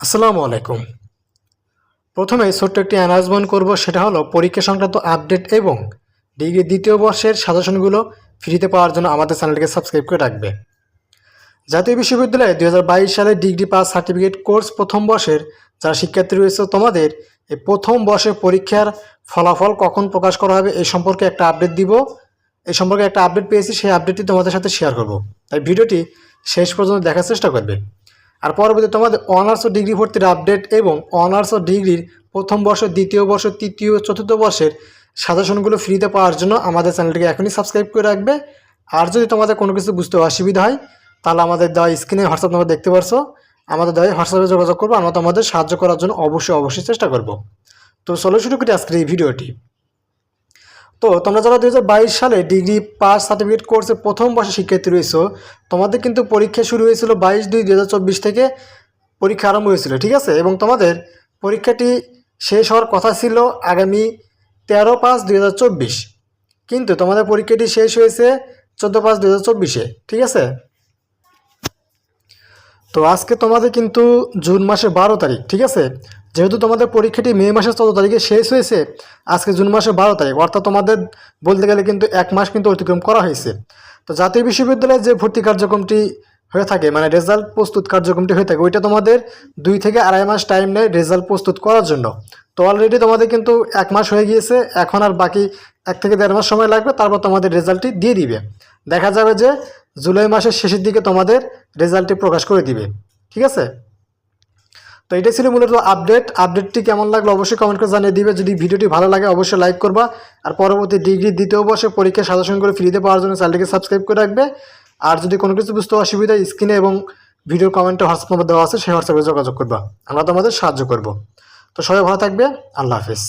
আসসালামু আলাইকুম। প্রথমে ছোট্ট একটি অ্যানাউন্সমেন্ট করব, সেটা হলো পরীক্ষা সংক্রান্ত আপডেট এবং ডিগ্রি দ্বিতীয় বর্ষের সাজেশনগুলো ফ্রিতে পাওয়ার জন্য আমাদের চ্যানেলটিকে সাবস্ক্রাইব করে রাখবে। জাতীয় বিশ্ববিদ্যালয়ে দু হাজার বাইশ সালে ডিগ্রি পাস সার্টিফিকেট কোর্স প্রথম বর্ষের যারা শিক্ষার্থী রয়েছে, তোমাদের এই প্রথম বর্ষের পরীক্ষার ফলাফল কখন প্রকাশ করা হবে এই সম্পর্কে একটা আপডেট দিব। এই সম্পর্কে একটা আপডেট পেয়েছি, সেই আপডেটটি তোমাদের সাথে শেয়ার করব। তাই ভিডিওটি শেষ পর্যন্ত দেখার চেষ্টা করবে। আর পরবর্তী তোমাদের অনার্স ও ডিগ্রি ভর্তির আপডেট এবং অনার্স ও ডিগ্রির প্রথম বর্ষ দ্বিতীয় বর্ষ তৃতীয় চতুর্থ বর্ষের সাজেশনগুলো ফ্রিতে পাওয়ার জন্য আমাদের চ্যানেলটিকে এখনই সাবস্ক্রাইব করে রাখবে। আর যদি তোমাদের কোনো কিছু বুঝতে অসুবিধা হয়, তাহলে আমাদের দেওয়া স্ক্রিনে হোয়াটসঅ্যাপ নাম্বার দেখতে পারছ। আমাদের দেওয়া হোয়াটসঅ্যাপে যোগাযোগ করব, আমরা তোমাদের সাহায্য করার জন্য অবশ্যই অবশ্যই চেষ্টা করব। তো চলো শুরু করি আজকের এই ভিডিওটি তো তোমরা যারা দু হাজার বাইশ সালে ডিগ্রি পাস সার্টিফিকেট কোর্সে প্রথম বর্ষে শিক্ষার্থী রয়েছো, তোমাদের কিন্তু পরীক্ষা শুরু হয়েছিল বাইশ দুই দু থেকে পরীক্ষা আরম্ভ হয়েছিল, ঠিক আছে? এবং তোমাদের পরীক্ষাটি শেষ হওয়ার কথা ছিল আগামী তেরো পাঁচ দুই কিন্তু তোমাদের পরীক্ষাটি শেষ হয়েছে চোদ্দ পাঁচ দু ঠিক আছে? তো আজকে তোমাদের কিন্তু জুন মাসের বারো তারিখ, ঠিক আছে? যেহেতু তোমাদের পরীক্ষাটি মে মাসের চোদ্দ তারিখে শেষ হয়েছে, আজকে জুন মাসের বারো তারিখ, অর্থাৎ তোমাদের বলতে গেলে কিন্তু এক মাস কিন্তু অতিক্রম করা হয়েছে। তো জাতীয় বিশ্ববিদ্যালয়ে যে ভর্তি কার্যক্রমটি হয়ে থাকে মানে রেজাল্ট প্রস্তুত কার্যক্রমটি হয়ে থাকে, ওইটা তোমাদের দুই থেকে আড়াই মাস টাইম নেয় রেজাল্ট প্রস্তুত করার জন্য। তো অলরেডি তোমাদের কিন্তু এক মাস হয়ে গিয়েছে, এখন আর বাকি এক থেকে দেড় মাস সময় লাগবে, তারপর তোমাদের রেজাল্টটি দিয়ে দিবে। দেখা যাবে যে জুলাই মাসের শেষের দিকে তোমাদের রেজাল্টটি প্রকাশ করে দিবে। ঠিক আছে? তো এটাই ছিল মূলত আপডেট। আপডেটটি কেমন লাগল অবশ্যই কমেন্ট করে জানিয়ে দিবে। যদি ভিডিওটি ভালো লাগে, অবশ্যই লাইক করবা। আর পরবর্তী ডিগ্রি দ্বিতীয় বর্ষে পরীক্ষার সাজেশন করে ফ্রিতে পাওয়ার জন্য চ্যানেলটিকে সাবস্ক্রাইব করে রাখবে। আর যদি কোনো কিছু বুঝতে অসুবিধা স্ক্রিনে এবং ভিডিওর কমেন্টে হোয়াটসঅ্যাপ নাম্বার দেওয়া আছে, সেই হোয়াটসঅ্যাপে যোগাযোগ করবা। আমরা তোমাদের সাহায্য করব। তো সবাই ভালো থাকবে। আল্লাহ হাফিজ।